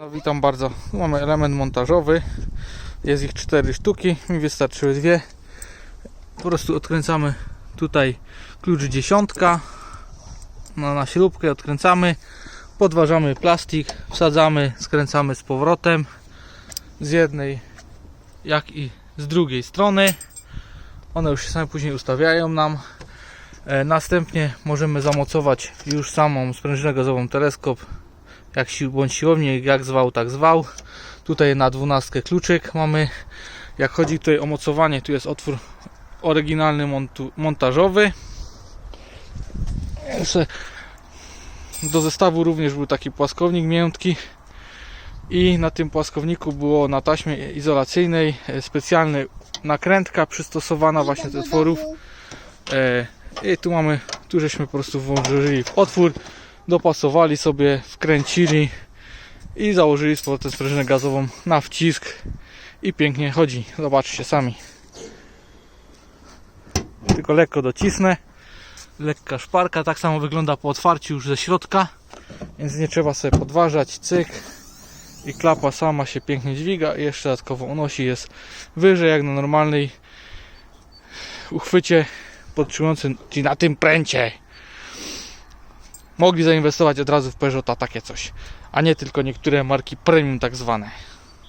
No, witam bardzo. Mamy element montażowy. Jest ich cztery sztuki. Mi wystarczyły dwie. Po prostu odkręcamy tutaj klucz dziesiątka. No, na śrubkę odkręcamy. Podważamy plastik, wsadzamy, skręcamy z powrotem. Z jednej, jak i z drugiej strony. One już się same później ustawiają nam. E, Następnie możemy zamocować już samą sprężynę gazową teleskop jak sił, bądź siłownik, jak zwał, tak zwał. Tutaj na dwunastkę kluczyk mamy. Jak chodzi tutaj o mocowanie, tu jest otwór oryginalny montu, montażowy. Jeszcze do zestawu również był taki płaskownik miętki i na tym płaskowniku było na taśmie izolacyjnej e, specjalna nakrętka przystosowana właśnie do otworów. E, I tu mamy, tu żeśmy po prostu włożyli w otwór, dopasowali sobie, wkręcili i założyli z powrotem sprężynę gazową na wcisk i pięknie chodzi. Zobaczcie sami. Tylko lekko docisnę. Lekka szparka, tak samo wygląda po otwarciu już ze środka, więc nie trzeba sobie podważać. Cyk i klapa sama się pięknie dźwiga i jeszcze dodatkowo unosi jest wyżej jak na normalnej uchwycie podtrzymującym, czyli na tym pręcie mogli zainwestować od razu w Peugeota takie coś, a nie tylko niektóre marki premium tak zwane.